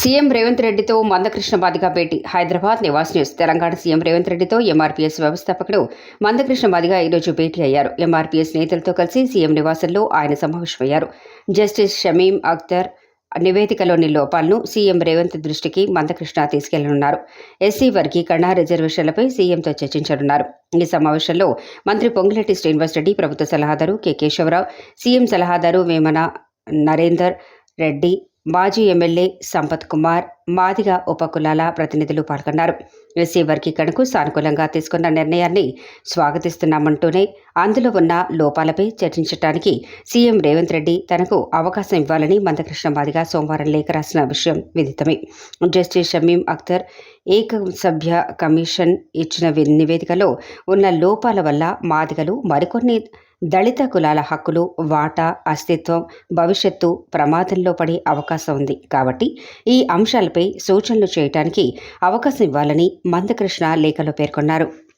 CM Revanth రెడ్డితో మందకృష్ణ మాదిగ భేటీ. Hyderabad Nivas news. Telangana CM Revanth రెడ్డితో ఎంఆర్పీఎస్ వ్యవస్థాపకుడు మందకృష్ణ మాదిగ ఈరోజు భేటీ అయ్యారు. ఎంఆర్పీఎస్ నేతలతో కలిసి సీఎం నివాసంలో ఆయన సమావేశమయ్యారు. జస్టిస్ షమీం అఖ్తర్ నివేదికలోని లోపాలను సీఎం రేవంత్ దృష్టికి మందకృష్ణ తీసుకెళ్ళనున్నారు. ఎస్సీ వర్గీకరణ రిజర్వేషన్లపై సీఎంతో చర్చించనున్నారు. ఈ సమావేశంలో మంత్రి పొంగులేటి శ్రీనివాసరెడ్డి ప్రభుత్వ సలహాదారు కె. కేశవరావు సీఎం సలహాదారు వేమన నరేందర్ రెడ్డి మాజీ ఎమ్మెల్యే సంపత్ కుమార్ మాదిగ ఉపకులాల ప్రతినిధులు పాల్గొన్నారు. వర్గీకరణకు సానుకూలంగా తీసుకున్న నిర్ణయాన్ని స్వాగతిస్తున్నామంటూనే అందులో ఉన్న లోపాలపై చర్చించడానికి సీఎం రేవంత్ రెడ్డి తనకు అవకాశం ఇవ్వాలని మందకృష్ణ మాదిగా సోమవారం లేఖ రాసిన విషయం విదితమే. జస్టిస్ షమీం అఖ్తర్ ఏక సభ్య కమిషన్ ఇచ్చిన నివేదికలో ఉన్న లోపాల వల్ల మాదిగలు మరికొన్ని దళిత కులాల హక్కులు వాటా అస్తిత్వం భవిష్యత్తు ప్రమాదంలో పడే అవకాశం ఉంది. కాబట్టి ఈ అంశాలపై సూచనలు చేయటానికి అవకాశం ఇవ్వాలని మందకృష్ణ లేఖలో పేర్కొన్నారు.